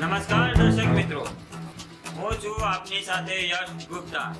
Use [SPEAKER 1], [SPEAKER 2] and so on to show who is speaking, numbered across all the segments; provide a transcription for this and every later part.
[SPEAKER 1] નમસ્કાર દર્શક મિત્રો. હું છું આપની સાથે યશ ગુપ્તા.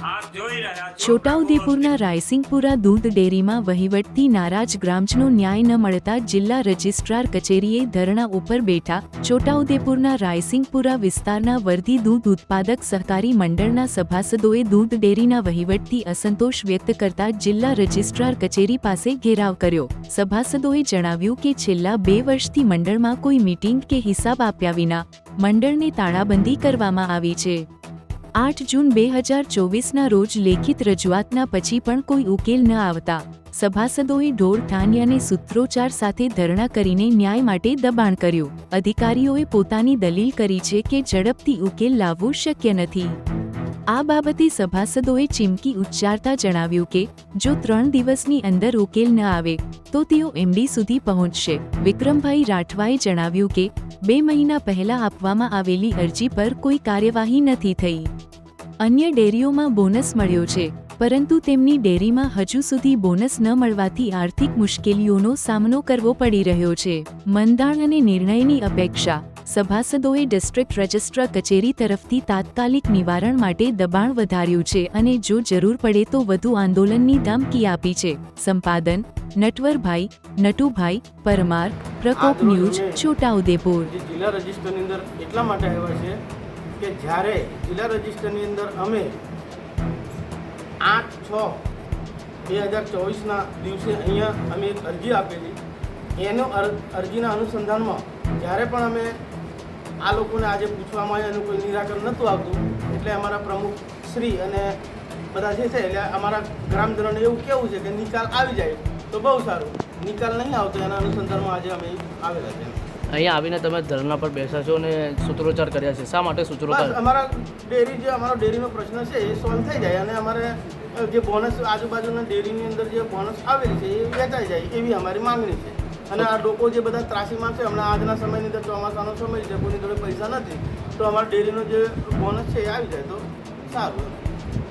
[SPEAKER 2] છોટાઉદેપુરના રાયસિંગપુરા દૂધ ડેરીમાં વહીવટથી નારાજ ગ્રામજનો ન્યાય ન મળતા જિલ્લા રજિસ્ટ્રાર કચેરીએ ધરણા ઉપર બેઠા છોટાઉદેપુરના રાયસિંગપુરા વિસ્તારના વર્ધી દૂધ ઉત્પાદક સહકારી મંડળના સભાસદોએ દૂધ ડેરીના વહીવટથી અસંતોષ વ્યક્ત કરતા જિલ્લા રજિસ્ટ્રાર કચેરી પાસે ઘેરાવ કર્યો. સભાસદોએ જણાવ્યું કે છેલ્લા બે વર્ષથી મંડળમાં કોઈ મીટિંગ કે હિસાબ આપ્યા વિના મંડળને તાળાબંધી કરવામાં આવી છે. આઠ જૂન બે હજાર ચોવીસના રોજ લેખિત રજૂઆતના પછી પણ કોઈ ઉકેલ ન આવતા. સભાસદોએ ઢોર ઠાનિયાને સૂત્રોચ્ચાર સાથે ધરણા કરીને ન્યાય માટે દબાણ કર્યું. અધિકારીઓએ પોતાની દલીલ કરી છે કે ઝડપથી ઉકેલ લાવવું શક્ય નથી. આ બાબતે સભાસદોએ ચીમકી ઉચ્ચારતા જણાવ્યું કે, જો ત્રણ દિવસની અંદર ઉકેલ ન આવે, તો તેઓ એમડી સુધી પહોંચશે. વિક્રમભાઈ રાઠવાએ જણાવ્યું કે, બે મહિના પહેલા આપવામાં આવેલી અરજી પર કોઈ કાર્યવાહી નથી થઈ. અન્ય ડેરીઓમાં બોનસ મળ્યો છે, પરંતુ તેમની ડેરીમાં હજુ સુધી બોનસ ન મળવાથી આર્થિક મુશ્કેલીઓનો સામનો કરવો પડી રહ્યો છે. મંદાણ અને નિર્ણયની અપેક્ષા સભાસદોએ ડિસ્ટ્રિક્ટ રજિસ્ટ્રાર કચેરી તરફથી તાત્કાલિક નિવારણ માટે દબાણ વધાર્યું છે અને જો જરૂર પડે તો વધુ આંદોલનની ધમકી આપી છે. સંપાદન નટવરભાઈ નટુભાઈ પરમાર પ્રકોપ ન્યૂઝ છોટાઉદેપુર.
[SPEAKER 3] જિલ્લા રજિસ્ટરની અંદર એટલા માટે આવ્યા છે કે જ્યારે જિલ્લા રજિસ્ટરની અંદર અમે આઠ છ બે હજાર ચોવીસના દિવસે અહીંયા અમે એક અરજી આપેલી. એનો અરજીના અનુસંધાનમાં જ્યારે પણ અમે આ લોકોને આજે પૂછવામાં આવ્યા એનું કોઈ નિરાકરણ નહોતું આવતું. એટલે અમારા પ્રમુખ શ્રી અને બધા જે છે એટલે અમારા ગ્રામજનોને એવું કેવું છે કે નિકાલ આવી જાય તો બહુ સારું. નિકાલ નહીં આવતો એના અનુસંધાનમાં આજે અમે આવેલા છે
[SPEAKER 4] અહીંયા આવીને તમે ધરણા પર બેસા છો અને સૂત્રોચ્ચાર કર્યા છે. શા માટે સૂત્રોચ્ચાર
[SPEAKER 3] અમારા ડેરી જે અમારો ડેરીનો પ્રશ્ન છે એ સોલ્વ થઈ જાય અને અમારે જે બોનસ આજુબાજુના ડેરીની અંદર જે બોનસ આવેલી છે એ વેચાઈ જાય એવી અમારી માંગણી છે. અને આ લોકો જે બધા ત્રાસીમાં છે હમણાં આજના સમયની અંદર ચોમાસાનો સમય છે કોઈની જોડે પૈસા નથી તો અમારા ડેરીનો જે બોનસ છે એ આવી જાય તો સારું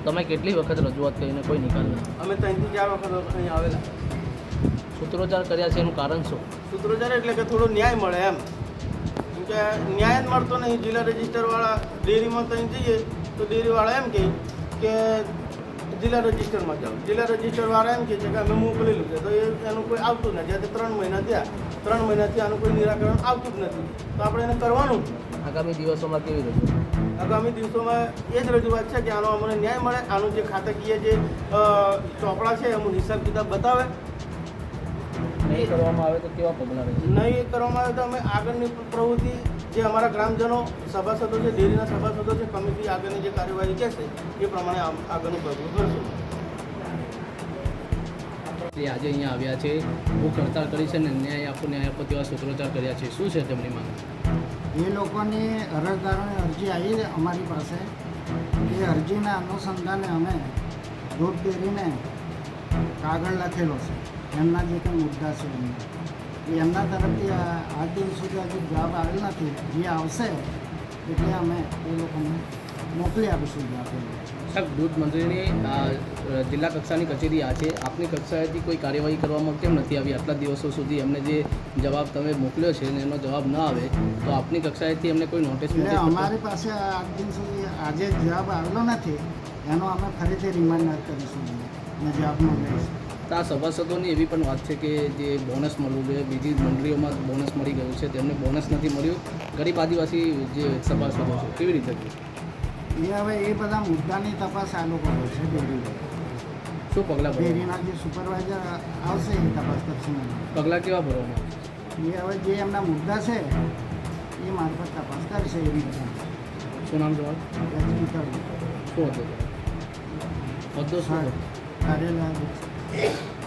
[SPEAKER 4] તમે કેટલી વખત રજૂઆત કરીને કોઈ નિકાલ
[SPEAKER 3] અમે ત્રણથી ચાર વખત અહીંયા આવેલા.
[SPEAKER 4] સૂત્રોચ્ચાર કર્યા છે એનું કારણ શું?
[SPEAKER 3] સૂત્રોચ્ચાર એટલે કે થોડો ન્યાય મળે એમ. કે ન્યાય જ મળતો નહીં. જિલ્લા રજિસ્ટરવાળા ડેરીમાં ત્યાં જઈએ તો ડેરીવાળા એમ કહે કે જિલ્લા રજિસ્ટરમાં જાઓ. જિલ્લા રજિસ્ટરવાળા એમ કહે છે કે અમે મોકલેલું છે. તો એ એનું કોઈ આવતું નથી. આજે ત્રણ મહિના થયા. ત્રણ મહિનાથી આનું કોઈ નિરાકરણ આવતું જ નથી. તો આપણે એને કરવાનું
[SPEAKER 4] આગામી દિવસોમાં કેવી રીતે
[SPEAKER 3] આગામી દિવસોમાં એ જ રજૂઆત છે કે આનો અમને ન્યાય મળે. આનું જે ખાતાકીય જે ચોપડા છે એનું હિસાબ કિતાબ બતાવે.
[SPEAKER 4] નહીં કરવામાં આવે તો કેવા પગલાં રહેશે?
[SPEAKER 3] નહીં કરવામાં આવે તો અમે આગળની પ્રવૃત્તિ જે અમારા ગ્રામજનો સભાસદો છે ડેરીના સભાસદો છે કમિટી આગળની જે કાર્યવાહી કહેશે એ પ્રમાણે આમ આગળનું પગલું કરશું.
[SPEAKER 4] તે આજે અહીંયા આવ્યા છે ભૂખ હડતાળ કરી છે અને ન્યાય આપો ન્યાય આપો તેવા સૂત્રોચ્ચાર કર્યા છે. શું છે તેમની માંગ?
[SPEAKER 5] એ લોકોની અરજદારોની અરજી આવી અમારી પાસે એ અરજીના અનુસંધાને અમે દૂધ ડેરીને કાગળ લખેલો છે. એમના જે કંઈ મુદ્દા છે એમના એમના તરફથી આ દિવસ સુધી હજુ જવાબ આવેલ નથી. જે આવશે એટલે અમે એ લોકોને મોકલી આપીશું
[SPEAKER 4] સાહેબ દૂધ મંત્રીની જિલ્લા કક્ષાની કચેરી આ છે. આપની કક્ષાએથી કોઈ કાર્યવાહી કરવામાં કેમ નથી આવી? આટલા દિવસો સુધી એમને જે જવાબ તમે મોકલ્યો છે એનો જવાબ ન આવે તો આપની કક્ષાએથી એમને કોઈ નોટિસ
[SPEAKER 5] અમારી પાસે આજ દિન સુધી આજે જવાબ આવેલો નથી. એનો અમે ફરીથી રિમાઇન્ડર કરીશું અને જવાબ મંગાવીશું
[SPEAKER 4] તો આ સભાસદોની એવી પણ વાત છે કે જે બોનસ મળવું જોઈએ બીજી મંડળીઓમાં બોનસ મળી ગયું છે તેમને બોનસ નથી મળ્યું. ગરીબ આદિવાસી જે સભાસદો છે કેવી રીતે?
[SPEAKER 5] એ હવે એ બધા મુદ્દાની તપાસ આ લોકો કરશે ડેરી
[SPEAKER 4] શું પગલાં
[SPEAKER 5] ડેરીના જે સુપરવાઇઝર આવશે એ તપાસ કરશે.
[SPEAKER 4] પગલાં કેવા ભરવામાં
[SPEAKER 5] એ હવે જે એમના મુદ્દા છે એ મારફત તપાસ કરશે એવી રીતે.
[SPEAKER 4] શું નામ
[SPEAKER 5] જવાબ
[SPEAKER 4] શું હતું? હોદ્દો શું?
[SPEAKER 5] કાર્યાલય Okay.